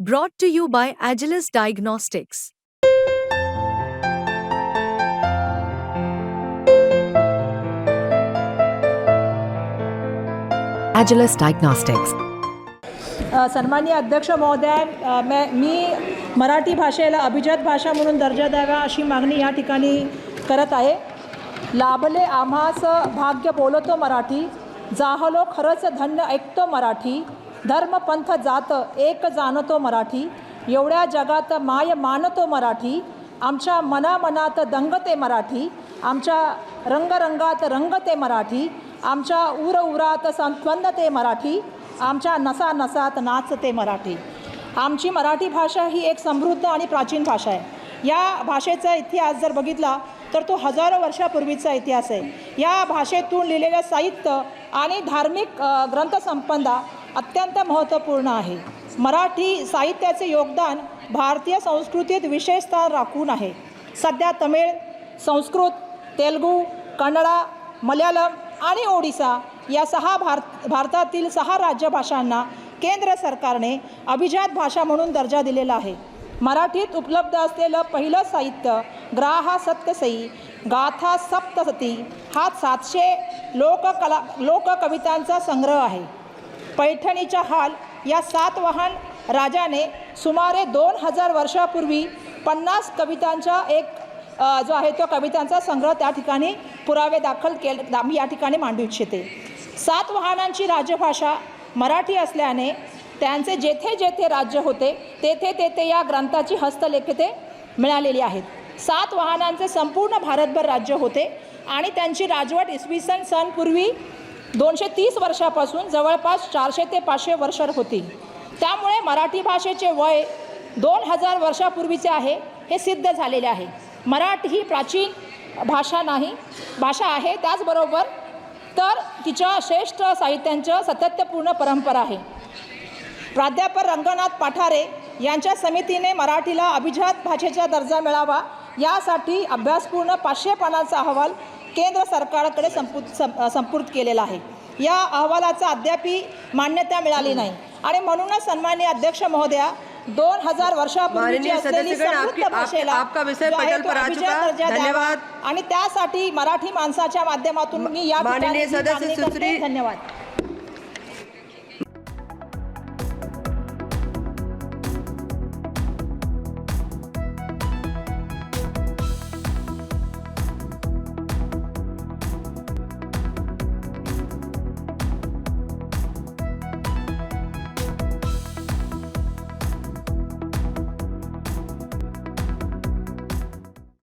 Brought to you by Agilus Diagnostics. Agilus Diagnostics. अ, सन्माननीय अध्यक्ष महोदय अ, मैं मी मराठी भाषेला अभिजात भाषा म्हणून दर्जा द्यावा अशी मागणी या ठिकाणी करत आहे लाभले आम्हास भाग्य बोलतो मराठी जाहलो खरंच धन्य ऐकतो मराठी धर्म पंथ जात एक जाणतो मराठी एवढ्या जगात माय मानतो मराठी आमच्या मनामनात दंगते मराठी आमच्या रंगरंगात रंगते मराठी आमच्या उर उरात संत्वन्नते मराठी आमच्या नसा नसात नाचते मराठी. आमची मराठी भाषा ही एक समृद्ध आणि प्राचीन भाषा आहे. या भाषेचा इतिहास जर बघितला तर तो हजारो वर्षापूर्वीचा इतिहास आहे. या भाषेतून लिहिलेलं साहित्य आणि धार्मिक ग्रंथसंपदा अत्यंत महत्त्वपूर्ण आहे. मराठी साहित्याचे योगदान भारतीय संस्कृतीत विशेष स्थान राखून आहे. सध्या तमिळ संस्कृत तेलगू कन्नडा मल्याळम आणि ओडिसा या सहा भारत भारतातील सहा राज्यभाषांना केंद्र सरकारने अभिजात भाषा म्हणून दर्जा दिलेला आहे. मराठीत उपलब्ध असलेलं पहिलं साहित्य ग्राहा सत्यसई गाथा सप्तसती हा सातशे लोककला लोककवितांचा संग्रह आहे. पैठणीच्या हाल या सातवाहन राजाने सुमारे दोन हजार वर्षापूर्वी पन्नास कवितांचा एक जो आहे तो कवितांचा संग्रह त्या ठिकाणी पुरावे दाखल केले मी या ठिकाणी मांडू इच्छिते. सातवाहनांची राजभाषा मराठी असल्याने त्यांचे जेथे जेथे राज्य होते तेथे तेथे या ग्रंथाची हस्तलेखिते मिळालेली आहेत. सात वाहनांचे संपूर्ण भारतभर राज्य होते आणि त्यांची राजवट इसवी सन सनपूर्वी दोनशे तीस वर्षापासून जवळपास चारशे ते पाचशे वर्ष होती. त्यामुळे मराठी भाषेचे वय दोन हजार वर्षापूर्वीचे आहे हे सिद्ध झालेले आहे. मराठी ही प्राचीन भाषा नाही भाषा आहे त्याचबरोबर तर तिच्या श्रेष्ठ साहित्यांचं सातत्यपूर्ण परंपरा आहे. प्राध्यापक रंगनाथ पाठारे यांच्या समितीने मराठीला अभिजात भाषेचा दर्जा मिळावा यासाठी अभ्यासपूर्ण पाचशे पानाचा अहवाल केंद्र सरकारकडे संपु सं- संपूर्त केलेला आहे या अहवालाचा अद्यापी मान्यता मिळाली नाही आणि म्हणूनच सन्माननीय अध्यक्ष महोदया दोन हजार वर्षापूर्वीची माननीय असलेली भाषेला. धन्यवाद. आणि त्यासाठी मराठी माणसाच्या माध्यमातून मी या धन्यवाद